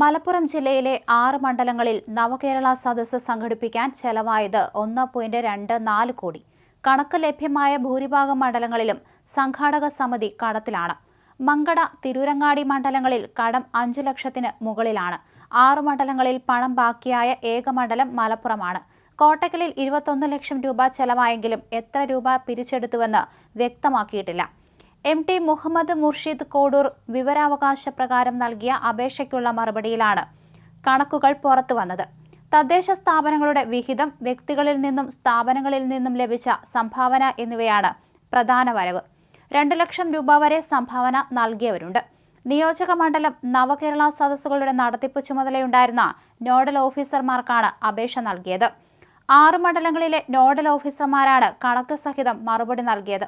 മലപ്പുറം ജില്ലയിലെ ആറ് മണ്ഡലങ്ങളിൽ നവകേരള സദസ്സ് സംഘടിപ്പിക്കാൻ ചെലവായത് ഒന്ന് പോയിന്റ് രണ്ട് നാല് കോടി. കണക്ക് ലഭ്യമായ ഭൂരിഭാഗം മണ്ഡലങ്ങളിലും സംഘാടക സമിതി കടത്തിലാണ്. മങ്കട തിരൂരങ്ങാടി മണ്ഡലങ്ങളിൽ കടം അഞ്ചു ലക്ഷത്തിന് മുകളിലാണ്. ആറ് മണ്ഡലങ്ങളിൽ പണം ബാക്കിയായ ഏക മണ്ഡലം മലപ്പുറമാണ്. കോട്ടക്കലിൽ ഇരുപത്തൊന്ന് ലക്ഷം രൂപ ചെലവായെങ്കിലും എത്ര രൂപ പിരിച്ചെടുത്തുവെന്ന് വ്യക്തമാക്കിയിട്ടില്ല. എം ടി മുഹമ്മദ് മുർഷിദ് കോഡൂർ വിവരാവകാശ പ്രകാരം നൽകിയ അപേക്ഷയ്ക്കുള്ള മറുപടിയിലാണ് കണക്കുകൾ പുറത്തു വന്നത്. തദ്ദേശ സ്ഥാപനങ്ങളുടെ വിഹിതം വ്യക്തികളിൽ നിന്നും സ്ഥാപനങ്ങളിൽ നിന്നും ലഭിച്ച സംഭാവന എന്നിവയാണ് പ്രധാന വരവ്. രണ്ട് ലക്ഷം രൂപ വരെ സംഭാവന നൽകിയവരുണ്ട്. നിയോജക മണ്ഡലം നവകേരള സദസ്സുകളുടെ നടത്തിപ്പ് ചുമതലയുണ്ടായിരുന്ന നോഡൽ ഓഫീസർമാർക്കാണ് അപേക്ഷ നൽകിയത്. ആറ് മണ്ഡലങ്ങളിലെ നോഡൽ ഓഫീസർമാരാണ് കണക്ക് സഹിതം മറുപടി നൽകിയത്.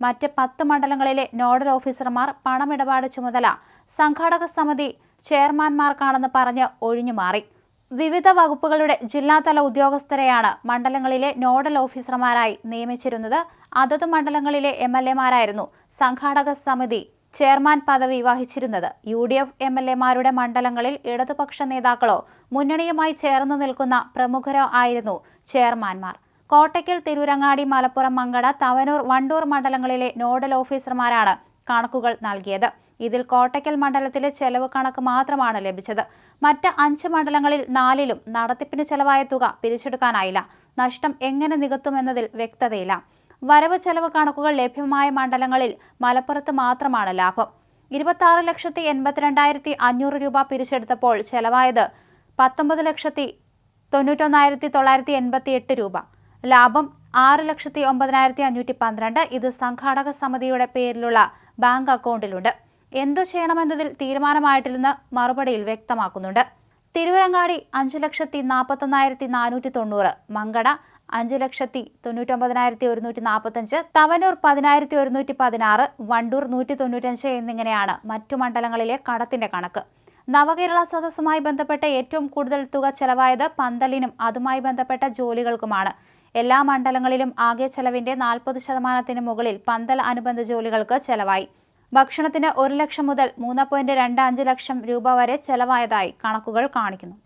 മറ്റ് പത്ത് മണ്ഡലങ്ങളിലെ നോഡൽ ഓഫീസർമാർ പണമിടപാട് ചുമതല സംഘാടക സമിതി ചെയർമാൻമാർക്കാണെന്ന് പറഞ്ഞ് ഒഴിഞ്ഞുമാറി വിവിധ വകുപ്പുകളുടെ ജില്ലാതല ഉദ്യോഗസ്ഥരെയാണ് മണ്ഡലങ്ങളിലെ നോഡൽ ഓഫീസർമാരായി നിയമിച്ചിരുന്നത്. അതത് മണ്ഡലങ്ങളിലെ എം എൽ എമാരായിരുന്നു സംഘാടക സമിതി ചെയർമാൻ പദവി വഹിച്ചിരുന്നത്. U D F M L എമാരുടെ മണ്ഡലങ്ങളിൽ ഇടതുപക്ഷ നേതാക്കളോ മുന്നണിയുമായി ചേർന്ന് നിൽക്കുന്ന പ്രമുഖരോ ആയിരുന്നു ചെയർമാൻമാർ. കോട്ടയ്ക്കൽ തിരൂരങ്ങാടി മലപ്പുറം മങ്കട തവനൂർ വണ്ടൂർ മണ്ഡലങ്ങളിലെ നോഡൽ ഓഫീസർമാരാണ് കണക്കുകൾ നൽകിയത്. ഇതിൽ കോട്ടയ്ക്കൽ മണ്ഡലത്തിലെ ചെലവ് കണക്ക് മാത്രമാണ് ലഭിച്ചത്. മറ്റ് അഞ്ച് മണ്ഡലങ്ങളിൽ നാലിലും നടത്തിപ്പിന് ചെലവായ തുക പിരിച്ചെടുക്കാനായില്ല. നഷ്ടം എങ്ങനെ നികത്തുമെന്നതിൽ വ്യക്തതയില്ല. വരവ് ചെലവ് കണക്കുകൾ ലഭ്യമായ മണ്ഡലങ്ങളിൽ മലപ്പുറത്ത് മാത്രമാണ് ലാഭം. ഇരുപത്തി ലക്ഷത്തി എൺപത്തിരണ്ടായിരത്തി അഞ്ഞൂറ് രൂപ പിരിച്ചെടുത്തപ്പോൾ ചെലവായത് പത്തൊമ്പത് ലക്ഷത്തി തൊണ്ണൂറ്റൊന്നായിരത്തി തൊള്ളായിരത്തി എൺപത്തി എട്ട് രൂപ. ലാഭം ആറ് ലക്ഷത്തി ഒമ്പതിനായിരത്തി അഞ്ഞൂറ്റി പന്ത്രണ്ട്. ഇത് സംഘാടക സമിതിയുടെ പേരിലുള്ള ബാങ്ക് അക്കൗണ്ടിലുണ്ട്. എന്തു ചെയ്യണമെന്നതിൽ തീരുമാനമായിട്ടില്ലെന്ന് മറുപടിയിൽ വ്യക്തമാക്കുന്നുണ്ട്. തിരുവരങ്ങാടി അഞ്ച് ലക്ഷത്തി നാൽപ്പത്തൊന്നായിരത്തി നാനൂറ്റി തൊണ്ണൂറ്. മങ്കട അഞ്ച് ലക്ഷത്തി തൊണ്ണൂറ്റൊമ്പതിനായിരത്തി ഒരുന്നൂറ്റി നാൽപ്പത്തഞ്ച്. തവനൂർ പതിനായിരത്തി ഒരുന്നൂറ്റി പതിനാറ്. വണ്ടൂർ നൂറ്റി തൊണ്ണൂറ്റഞ്ച് എന്നിങ്ങനെയാണ് മറ്റു മണ്ഡലങ്ങളിലെ കടത്തിന്റെ കണക്ക്. നവകേരള സദസ്സുമായി ബന്ധപ്പെട്ട ഏറ്റവും കൂടുതൽ തുക ചെലവായത് പന്തലിനും അതുമായി ബന്ധപ്പെട്ട ജോലികൾക്കുമാണ്. എല്ലാ മണ്ഡലങ്ങളിലും ആകെ ചെലവിന്റെ നാൽപ്പത് ശതമാനത്തിന് മുകളിൽ പന്തൽ അനുബന്ധ ജോലികൾക്ക് ചെലവായി. ഭക്ഷണത്തിന് ഒരു ലക്ഷം മുതൽ മൂന്ന് ലക്ഷം രൂപ വരെ ചെലവായതായി കണക്കുകൾ കാണിക്കുന്നു.